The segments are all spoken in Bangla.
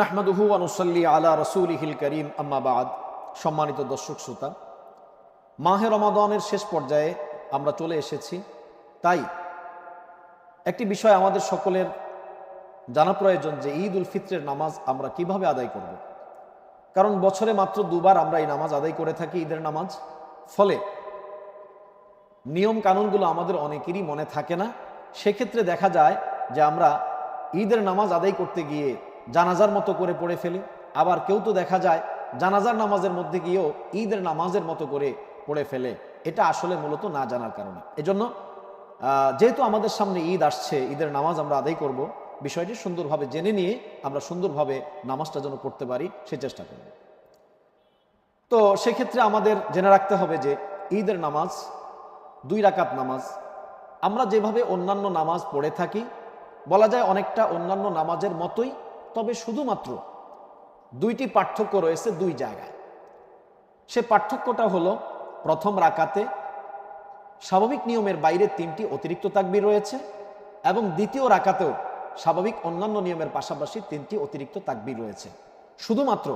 নাহমাদুহু আলা রসুলিহিল করিম আম্মাবাদ সম্মানিত দর্শক শ্রোতা, মাহে রমাদনের শেষ পর্যায়ে আমরা চলে এসেছি। তাই একটি বিষয় আমাদের সকলের জানা প্রয়োজন যে ঈদ উল ফিত্রের নামাজ আমরা কীভাবে আদায় করব। কারণ বছরে মাত্র দুবার আমরা এই নামাজ আদায় করে থাকি ঈদের নামাজ। ফলে নিয়ম কানুনগুলো আমাদের অনেকেরই মনে থাকে না। সেক্ষেত্রে দেখা যায় যে আমরা ঈদের নামাজ আদায় করতে গিয়ে জানাজার মতো করে পড়ে ফেলি। আবার কেউ তো দেখা যায় জানাজার নামাজের মধ্যে গিয়েও ঈদের নামাজের মতো করে পড়ে ফেলে। এটা আসলে মূলত না জানার কারণে। এজন্য যেহেতু আমাদের সামনে ঈদ আসছে, ঈদের নামাজ আমরা আদায় করব, বিষয়টি সুন্দরভাবে জেনে নিয়ে আমরা সুন্দরভাবে নামাজটা যেন পড়তে পারি, সে চেষ্টা করব। তো সেক্ষেত্রে আমাদের জেনে রাখতে হবে যে ঈদের নামাজ, দুই রাকাত নামাজ, আমরা যেভাবে অন্যান্য নামাজ পড়ে থাকি, বলা যায় অনেকটা অন্যান্য নামাজের মতোই তবে শুধুমাত্র দুইটি পার্থক্য রয়েছে দুই জায়গায়। সে পার্থক্যটা হলো, প্রথম রাকাতে স্বাভাবিক নিয়মের বাইরে তিনটি অতিরিক্ত তাকবির রয়েছে এবং দ্বিতীয় রাকাতেও স্বাভাবিক অন্যান্য নিয়মের পাশাপাশি তিনটি অতিরিক্ত তাকবির রয়েছে। শুধুমাত্র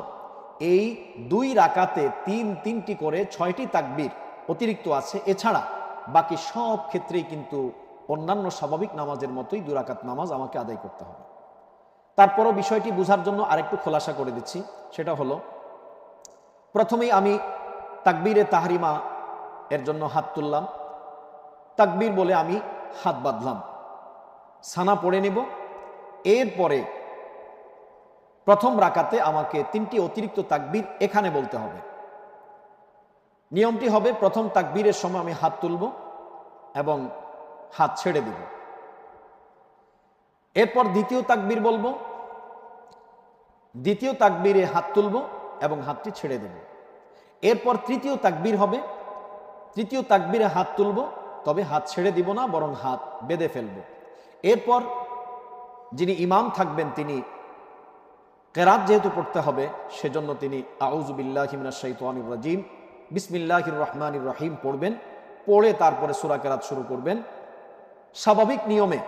এই দুই রাকাতে তিন তিনটি করে ছয়টি তাকবির অতিরিক্ত আছে। এছাড়া বাকি সব ক্ষেত্রেই কিন্তু অন্যান্য স্বাভাবিক নামাজের মতোই দুরাকাত নামাজ আমাকে আদায় করতে হবে। তারপরও বিষয়টি বোঝার জন্য আরেকটু খোলাসা করে দিচ্ছি। সেটা হলো, প্রথমেই আমি তাকবীরে তাহরিমা এর জন্য হাত তুললাম। তাকবীর বলে আমি হাত বাঁধলাম। সানা পড়ে নেব। এরপরে প্রথম রাকাতে আমাকে তিনটি অতিরিক্ত তাকবীর এখানে বলতে হবে। নিয়মটি হবে, প্রথম তাকবীরের সময় আমি হাত তুলব এবং হাত ছেড়ে দিব। এরপর দ্বিতীয় তাকবীর বলব। দ্বিতীয় তাকবীরে হাত তুলব এবং হাতটি ছেড়ে দেব। এরপর তৃতীয় তাকবীর হবে। তৃতীয় তাকবীরে হাত তুলব, তবে হাত ছেড়ে দিব না, বরং হাত বেঁধে ফেলব। এরপর যিনি ইমাম থাকবেন তিনি কেরাত যেহেতু পড়তে হবে, সেজন্য তিনি আউজুবিল্লাহ শাইতানির রাজিম, বিসমিল্লাহির রহমানির রহিম পড়বেন। পড়ে তারপরে সুরা কেরাত শুরু করবেন। স্বাভাবিক নিয়মে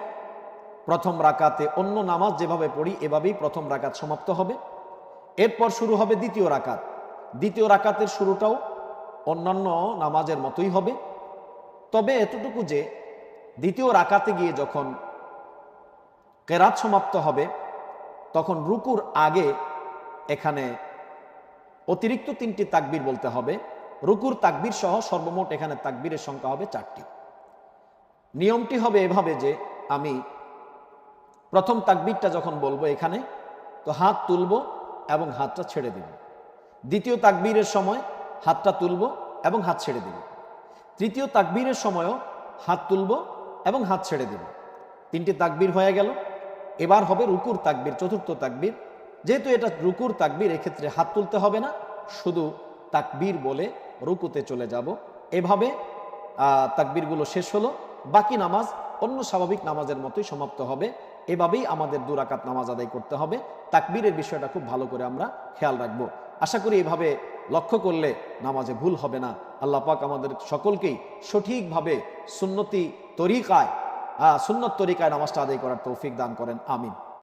প্রথম রাকাতে অন্য নামাজ যেভাবে পড়ি, এভাবেই প্রথম রাকাত সমাপ্ত হবে। এরপর শুরু হবে দ্বিতীয় রাকাত। দ্বিতীয় রাকাতের শুরুটাও অন্যান্য নামাজের মতোই হবে। তবে এতটুকু যে, দ্বিতীয় রাকাতে গিয়ে যখন কেরাত সমাপ্ত হবে, তখন রুকুর আগে এখানে অতিরিক্ত তিনটি তাকবির বলতে হবে। রুকুর তাকবির সহ সর্বমোট এখানে তাকবীরের সংখ্যা হবে চারটি। নিয়মটি হবে এভাবে যে, আমি প্রথম তাকবিরটা যখন বলব এখানে, তো হাত তুলব এবং হাতটা ছেড়ে দিব। দ্বিতীয় তাকবীরের সময় হাতটা তুলব এবং হাত ছেড়ে দিব। তৃতীয় তাকবীরের সময়ও হাত তুলব এবং হাত ছেড়ে দিব। তিনটি তাকবীর হয়ে গেল। এবার হবে রুকুর তাকবীর, চতুর্থ তাকবীর। যেহেতু এটা রুকুর তাকবীর, এক্ষেত্রে হাত তুলতে হবে না। শুধু তাকবীর বলে রুকুতে চলে যাব। এভাবে তাকবীরগুলো শেষ হলো। বাকি নামাজ অন্য স্বাভাবিক নামাজের মতোই সমাপ্ত হবে। এভাবেই আমাদের দুরাকাত নামাজ আদায় করতে হবে। তাকবীরের বিষয়টা খুব ভালো করে আমরা খেয়াল রাখব। আশা করি এভাবে লক্ষ্য করলে নামাজে ভুল হবে না। আল্লাহ পাক আমাদের সকলকেই সঠিকভাবে সুন্নতি তরিকায় সুন্নত তরিকায় নামাজটা আদায় করার তৌফিক দান করেন। আমিন।